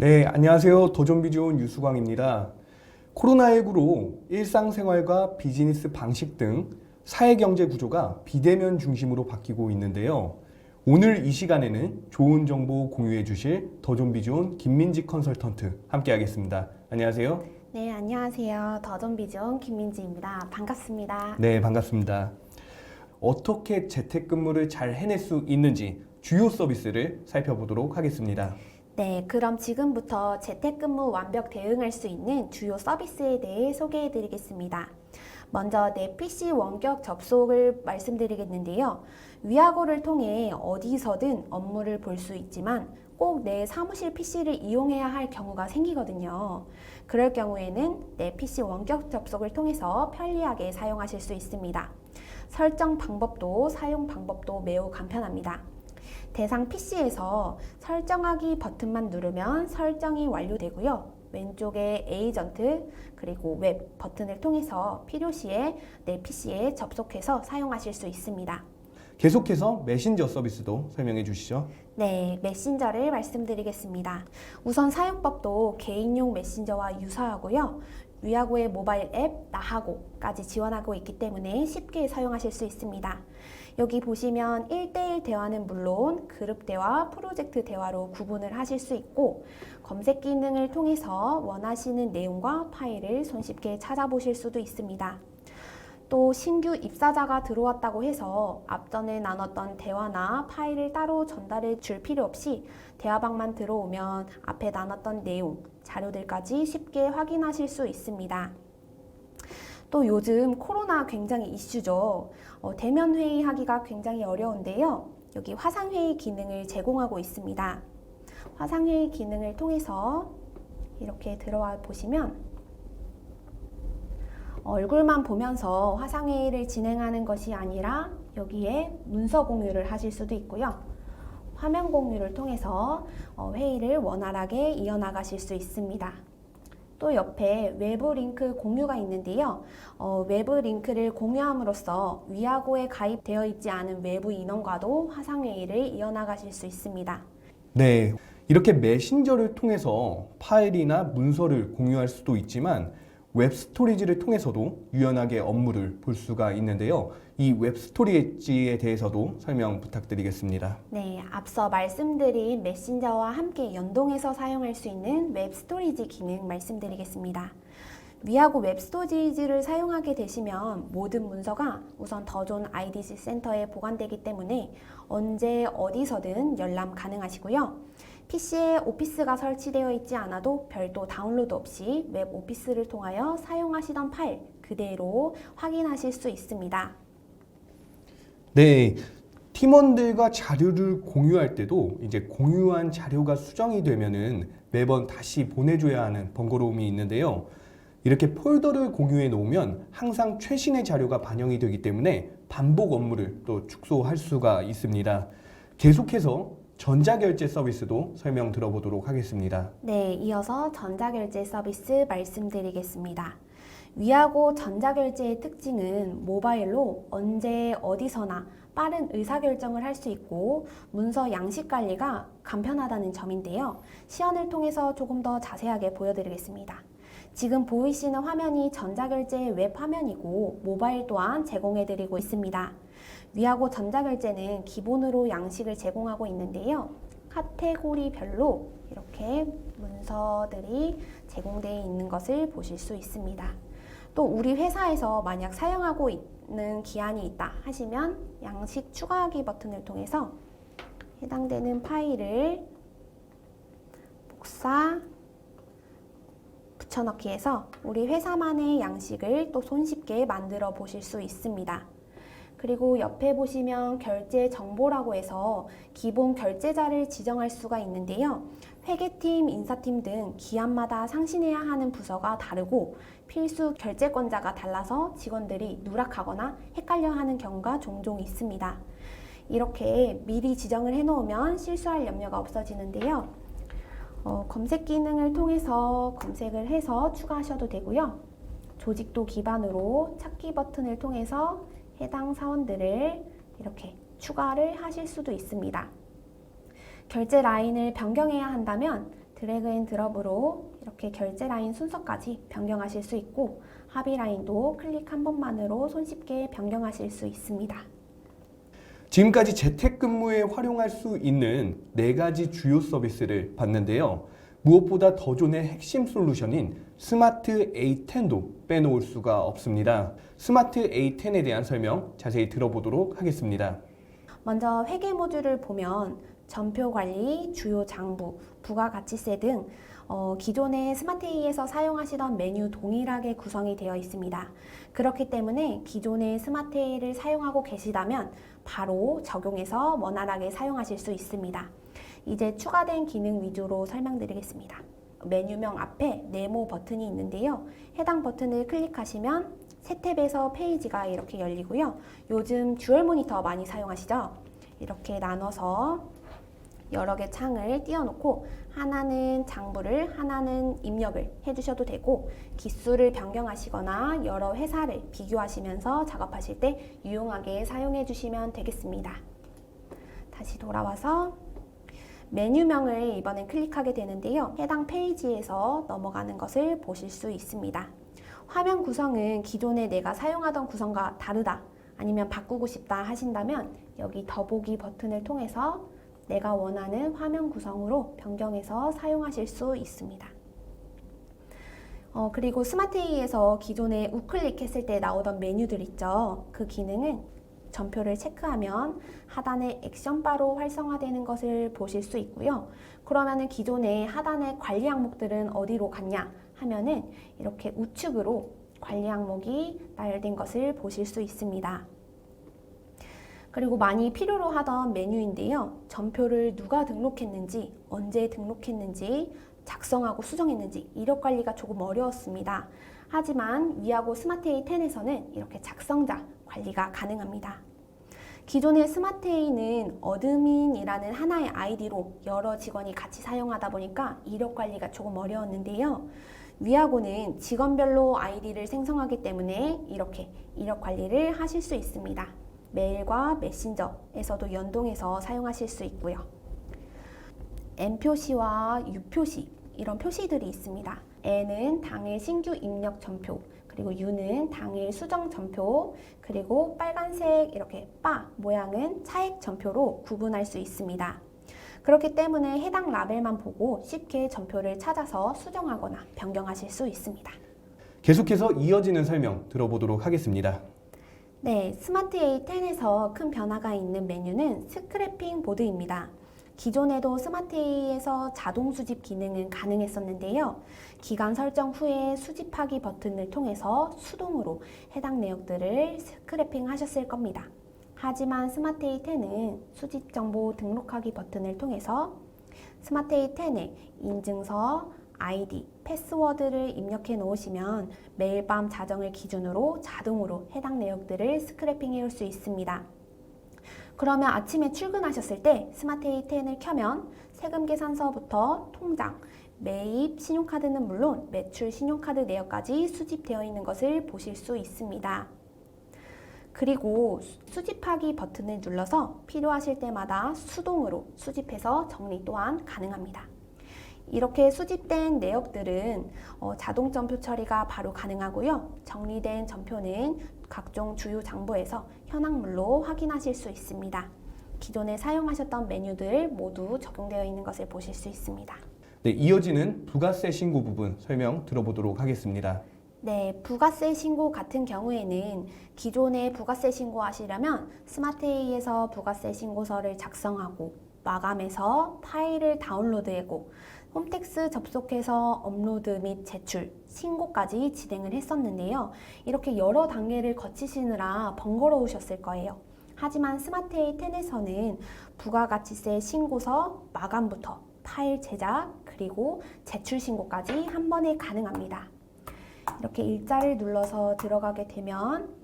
네, 안녕하세요. 더 좀비 좋은 유수광입니다. 코로나19로 일상생활과 비즈니스 방식 등 사회경제 구조가 비대면 중심으로 바뀌고 있는데요. 오늘 이 시간에는 좋은 정보 공유해 주실 더 좀비 좋은 김민지 컨설턴트 함께 하겠습니다. 안녕하세요. 네, 안녕하세요. 더존비존 김민지입니다. 반갑습니다. 네, 반갑습니다. 어떻게 재택근무를 잘 해낼 수 있는지 주요 서비스를 살펴보도록 하겠습니다. 네, 그럼 지금부터 재택근무 완벽 대응할 수 있는 주요 서비스에 대해 소개해 드리겠습니다. 먼저 내 PC 원격 접속을 말씀드리겠는데요. 위아고를 통해 어디서든 업무를 볼 수 있지만 꼭 내 사무실 PC를 이용해야 할 경우가 생기거든요. 그럴 경우에는 내 PC 원격 접속을 통해서 편리하게 사용하실 수 있습니다. 설정 방법도 사용 방법도 매우 간편합니다. 대상 PC에서 설정하기 버튼만 누르면 설정이 완료되고요. 왼쪽에 에이전트 그리고 웹 버튼을 통해서 필요시에 내 PC에 접속해서 사용하실 수 있습니다. 계속해서 메신저 서비스도 설명해 주시죠. 네, 메신저를 말씀드리겠습니다. 우선 사용법도 개인용 메신저와 유사하고요. 위아고의 모바일 앱 나하고까지 지원하고 있기 때문에 쉽게 사용하실 수 있습니다. 여기 보시면 1대1 대화는 물론 그룹 대화, 프로젝트 대화로 구분을 하실 수 있고 검색 기능을 통해서 원하시는 내용과 파일을 손쉽게 찾아보실 수도 있습니다. 또 신규 입사자가 들어왔다고 해서 앞전에 나눴던 대화나 파일을 따로 전달해 줄 필요 없이 대화방만 들어오면 앞에 나눴던 내용, 자료들까지 쉽게 확인하실 수 있습니다. 또 요즘 코로나 굉장히 이슈죠. 어, 대면 회의하기가 굉장히 어려운데요. 여기 화상회의 기능을 제공하고 있습니다. 화상회의 기능을 통해서 이렇게 들어와 보시면 얼굴만 보면서 화상회의를 진행하는 것이 아니라 여기에 문서 공유를 하실 수도 있고요. 화면 공유를 통해서 어, 회의를 원활하게 이어나가실 수 있습니다. 또 옆에 외부 링크 공유가 있는데요. 어, 외부 링크를 공유함으로써 위아고에 가입되어 있지 않은 외부 인원과도 화상회의를 이어나가실 수 있습니다. 네. 이렇게 메신저를 통해서 파일이나 문서를 공유할 수도 있지만 웹 스토리지를 통해서도 유연하게 업무를 볼 수가 있는데요. 이 웹 스토리지에 대해서도 설명 부탁드리겠습니다. 네, 앞서 말씀드린 메신저와 함께 연동해서 사용할 수 있는 웹 스토리지 기능 말씀드리겠습니다. 위하고 웹 스토리지를 사용하게 되시면 모든 문서가 우선 더존 IDC 센터에 보관되기 때문에 언제 어디서든 열람 가능하시고요. PC에 오피스가 설치되어 있지 않아도 별도 다운로드 없이 웹 오피스를 통하여 사용하시던 파일 그대로 확인하실 수 있습니다. 네. 팀원들과 자료를 공유할 때도 이제 공유한 자료가 수정이 되면은 매번 다시 보내줘야 하는 번거로움이 있는데요. 이렇게 폴더를 공유해 놓으면 항상 최신의 자료가 반영이 되기 때문에 반복 업무를 또 축소할 수가 있습니다. 계속해서 전자결제 서비스도 설명 들어보도록 하겠습니다. 네, 이어서 전자결제 서비스 말씀드리겠습니다. 위하고 전자결제의 특징은 모바일로 언제 어디서나 빠른 의사결정을 할 수 있고 문서 양식 관리가 간편하다는 점인데요. 시연을 통해서 조금 더 자세하게 보여드리겠습니다. 지금 보이시는 화면이 전자결제의 웹 화면이고 모바일 또한 제공해드리고 있습니다. 위하고 전자결제는 기본으로 양식을 제공하고 있는데요. 카테고리별로 이렇게 문서들이 제공되어 있는 것을 보실 수 있습니다. 또 우리 회사에서 만약 사용하고 있는 기한이 있다 하시면 양식 추가하기 버튼을 통해서 해당되는 파일을 복사 붙여넣기 해서 우리 회사만의 양식을 또 손쉽게 만들어 보실 수 있습니다. 그리고 옆에 보시면 결제 정보라고 해서 기본 결제자를 지정할 수가 있는데요. 회계팀, 인사팀 등 기한마다 상신해야 하는 부서가 다르고 필수 결제권자가 달라서 직원들이 누락하거나 헷갈려 하는 경우가 종종 있습니다. 이렇게 미리 지정을 해 놓으면 실수할 염려가 없어지는데요. 어, 검색 기능을 통해서 검색을 해서 추가하셔도 되고요. 조직도 기반으로 찾기 버튼을 통해서 해당 사원들을 이렇게 추가를 하실 수도 있습니다. 결제 라인을 변경해야 한다면 드래그 앤 드롭으로 이렇게 결제 라인 순서까지 변경하실 수 있고 합의 라인도 클릭 한 번만으로 손쉽게 변경하실 수 있습니다. 지금까지 재택근무에 활용할 수 있는 네 가지 주요 서비스를 봤는데요. 무엇보다 더존의 핵심 솔루션인 스마트 A10도 빼놓을 수가 없습니다. 스마트 A10에 대한 설명 자세히 들어보도록 하겠습니다. 먼저 회계 모듈을 보면 전표 관리, 주요 장부, 부가가치세 등 어, 기존의 스마트A에서 사용하시던 메뉴 동일하게 구성이 되어 있습니다. 그렇기 때문에 기존의 스마트A를 사용하고 계시다면 바로 적용해서 원활하게 사용하실 수 있습니다. 이제 추가된 기능 위주로 설명드리겠습니다. 메뉴명 앞에 네모 버튼이 있는데요. 해당 버튼을 클릭하시면 새 탭에서 페이지가 이렇게 열리고요. 요즘 듀얼 모니터 많이 사용하시죠? 이렇게 나눠서 여러 개 창을 띄워놓고 하나는 장부를 하나는 입력을 해주셔도 되고 기수를 변경하시거나 여러 회사를 비교하시면서 작업하실 때 유용하게 사용해 주시면 되겠습니다. 다시 돌아와서 메뉴명을 이번엔 클릭하게 되는데요. 해당 페이지에서 넘어가는 것을 보실 수 있습니다. 화면 구성은 기존에 내가 사용하던 구성과 다르다 아니면 바꾸고 싶다 하신다면 여기 더보기 버튼을 통해서 내가 원하는 화면 구성으로 변경해서 사용하실 수 있습니다. 어, 그리고 스마트A에서 기존에 우클릭 했을 때 나오던 메뉴들 있죠. 그 기능은 전표를 체크하면 하단에 액션바로 활성화되는 것을 보실 수 있고요. 그러면은 기존에 하단의 관리 항목들은 어디로 갔냐 하면은 이렇게 우측으로 관리 항목이 나열된 것을 보실 수 있습니다. 그리고 많이 필요로 하던 메뉴인데요. 전표를 누가 등록했는지, 언제 등록했는지, 작성하고 수정했는지 이력 관리가 조금 어려웠습니다. 하지만 위하고 스마트A 10에서는 이렇게 작성자 관리가 가능합니다. 기존의 스마트A는 어드민이라는 하나의 아이디로 여러 직원이 같이 사용하다 보니까 이력 관리가 조금 어려웠는데요. 위하고는 직원별로 아이디를 생성하기 때문에 이렇게 이력 관리를 하실 수 있습니다. 메일과 메신저에서도 연동해서 사용하실 수 있고요. N 표시와 U 표시 이런 표시들이 있습니다. N은 당일 신규 입력 전표, 그리고 U는 당일 수정 전표, 그리고 빨간색 이렇게 바 모양은 차액 전표로 구분할 수 있습니다. 그렇기 때문에 해당 라벨만 보고 쉽게 전표를 찾아서 수정하거나 변경하실 수 있습니다. 계속해서 이어지는 설명 들어보도록 하겠습니다. 네, 스마트 A10에서 큰 변화가 있는 메뉴는 스크래핑 보드입니다. 기존에도 스마트 A에서 자동 수집 기능은 가능했었는데요. 기간 설정 후에 수집하기 버튼을 통해서 수동으로 해당 내역들을 스크래핑 하셨을 겁니다. 하지만 스마트 A10은 수집 정보 등록하기 버튼을 통해서 스마트 A10에 인증서, 아이디, 패스워드를 입력해 놓으시면 매일 밤 자정을 기준으로 자동으로 해당 내역들을 스크래핑 해 올 수 있습니다. 그러면 아침에 출근하셨을 때 스마트 A10을 켜면 세금 계산서부터 통장, 매입 신용카드는 물론 매출 신용카드 내역까지 수집되어 있는 것을 보실 수 있습니다. 그리고 수- 수집하기 버튼을 눌러서 필요하실 때마다 수동으로 수집해서 정리 또한 가능합니다. 이렇게 수집된 내역들은 어, 자동 전표 처리가 바로 가능하고요. 정리된 전표는 각종 주요 장부에서 현황물로 확인하실 수 있습니다. 기존에 사용하셨던 메뉴들 모두 적용되어 있는 것을 보실 수 있습니다. 네, 이어지는 부가세 신고 부분 설명 들어보도록 하겠습니다. 네, 부가세 신고 같은 경우에는 기존에 부가세 신고하시려면 스마트A에서 부가세 신고서를 작성하고 마감해서 파일을 다운로드하고 홈택스 접속해서 업로드 및 제출, 신고까지 진행을 했었는데요. 이렇게 여러 단계를 거치시느라 번거로우셨을 거예요. 하지만 스마트A 10에서는 부가가치세 신고서 마감부터 파일 제작 그리고 제출 신고까지 한 번에 가능합니다. 이렇게 일자를 눌러서 들어가게 되면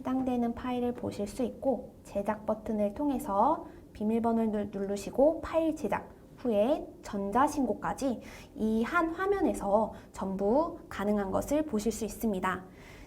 해당되는 파일을 보실 수 있고 제작 버튼을 통해서 비밀번호를 누르시고 파일 제작 후에 전자신고까지 이 한 화면에서 전부 가능한 것을 보실 수 있습니다.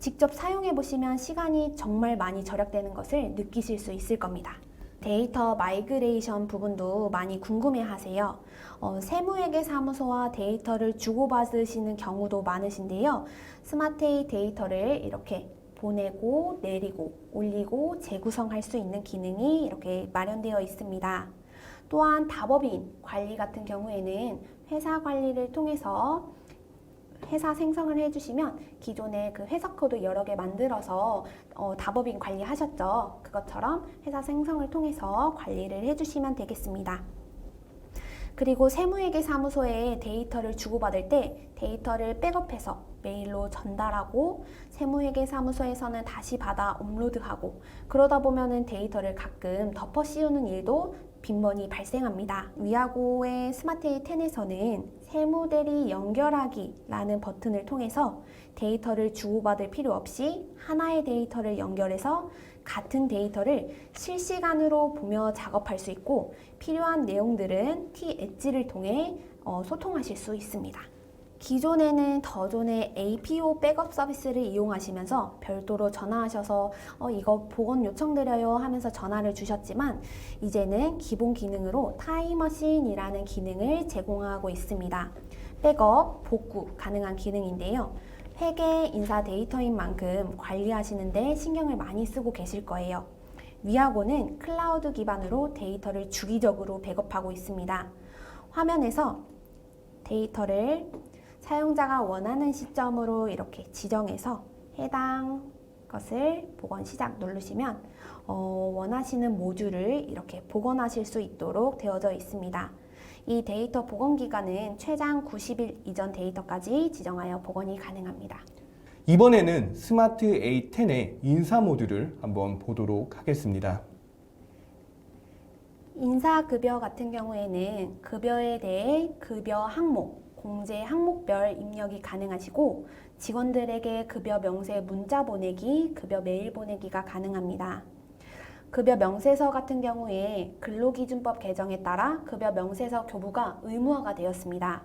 직접 사용해 보시면 시간이 정말 많이 절약되는 것을 느끼실 수 있을 겁니다. 데이터 마이그레이션 부분도 많이 궁금해 하세요. 어, 세무회계 사무소와 데이터를 주고받으시는 경우도 많으신데요. 스마트에이 데이터를 이렇게 보내고 내리고 올리고 재구성할 수 있는 기능이 이렇게 마련되어 있습니다. 또한 답업인 관리 같은 경우에는 회사 관리를 통해서 회사 생성을 해주시면 기존에 그 회사 코드 여러 개 만들어서 어, 답업인 관리하셨죠. 그것처럼 회사 생성을 통해서 관리를 해주시면 되겠습니다. 그리고 세무회계 사무소에 데이터를 주고받을 때 데이터를 백업해서 메일로 전달하고 세무회계 사무소에서는 다시 받아 업로드하고 그러다 보면은 데이터를 가끔 덮어 씌우는 일도 빈번히 발생합니다. 위아고의 스마트에이 10에서는 세무대리 연결하기라는 버튼을 통해서 데이터를 주고받을 필요 없이 하나의 데이터를 연결해서 같은 데이터를 실시간으로 보며 작업할 수 있고 필요한 내용들은 T 엣지를 통해 어, 소통하실 수 있습니다. 기존에는 더존의 APO 백업 서비스를 이용하시면서 별도로 전화하셔서 어, 이거 복원 요청드려요 하면서 전화를 주셨지만 이제는 기본 기능으로 타임머신이라는 기능을 제공하고 있습니다. 백업, 복구 가능한 기능인데요. 회계 인사 데이터인 만큼 관리하시는데 신경을 많이 쓰고 계실 거예요. 위아고는 클라우드 기반으로 데이터를 주기적으로 백업하고 있습니다. 화면에서 데이터를 사용자가 원하는 시점으로 이렇게 지정해서 해당 것을 복원 시작 누르시면 어, 원하시는 모듈을 이렇게 복원하실 수 있도록 되어져 있습니다. 이 데이터 복원 기간은 최장 90일 이전 데이터까지 지정하여 복원이 가능합니다. 이번에는 스마트 A10의 인사 모듈을 한번 보도록 하겠습니다. 인사급여 같은 경우에는 급여에 대해 급여 항목, 공제 항목별 입력이 가능하시고 직원들에게 급여 명세 문자 보내기, 급여 메일 보내기가 가능합니다. 급여 명세서 같은 경우에 근로기준법 개정에 따라 급여 명세서 교부가 의무화가 되었습니다.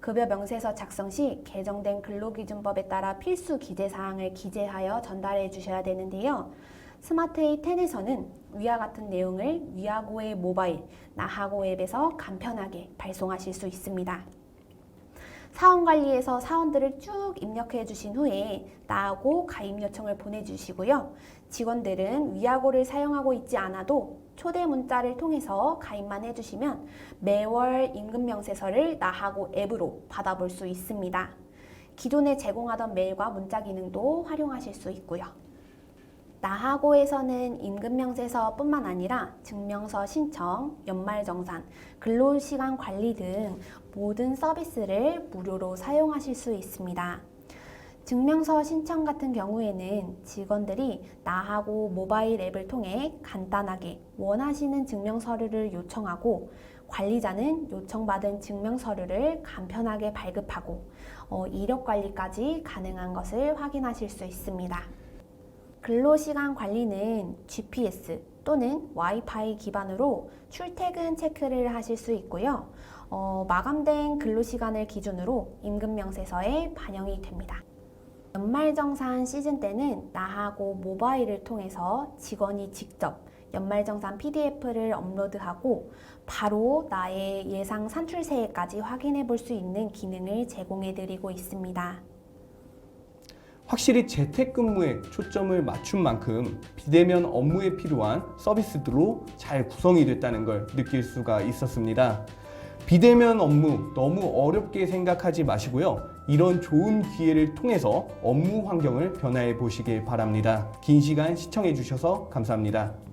급여 명세서 작성 시 개정된 근로기준법에 따라 필수 기재 사항을 기재하여 전달해 주셔야 되는데요. 스마트에이 10에서는 위와 같은 내용을 위아고의 모바일, 나하고 앱에서 간편하게 발송하실 수 있습니다. 사원 관리에서 사원들을 쭉 입력해 주신 후에 나하고 가입 요청을 보내주시고요. 직원들은 위아고를 사용하고 있지 않아도 초대 문자를 통해서 가입만 해주시면 매월 임금 명세서를 나하고 앱으로 받아볼 수 있습니다. 기존에 제공하던 메일과 문자 기능도 활용하실 수 있고요. 나하고에서는 임금명세서뿐만 아니라 증명서 신청, 연말정산, 근로시간 관리 등 모든 서비스를 무료로 사용하실 수 있습니다. 증명서 신청 같은 경우에는 직원들이 나하고 모바일 앱을 통해 간단하게 원하시는 증명 서류를 요청하고 관리자는 요청받은 증명 서류를 간편하게 발급하고 어, 이력 관리까지 가능한 것을 확인하실 수 있습니다. 근로시간 관리는 GPS 또는 와이파이 기반으로 출퇴근 체크를 하실 수 있고요. 어, 마감된 근로시간을 기준으로 임금명세서에 반영이 됩니다. 연말정산 시즌 때는 나하고 모바일을 통해서 직원이 직접 연말정산 PDF를 업로드하고 바로 나의 예상 산출세액까지 확인해 볼 수 있는 기능을 제공해 드리고 있습니다. 확실히 재택근무에 초점을 맞춘 만큼 비대면 업무에 필요한 서비스들로 잘 구성이 됐다는 걸 느낄 수가 있었습니다. 비대면 업무 너무 어렵게 생각하지 마시고요. 이런 좋은 기회를 통해서 업무 환경을 변화해 보시길 바랍니다. 긴 시간 시청해 주셔서 감사합니다.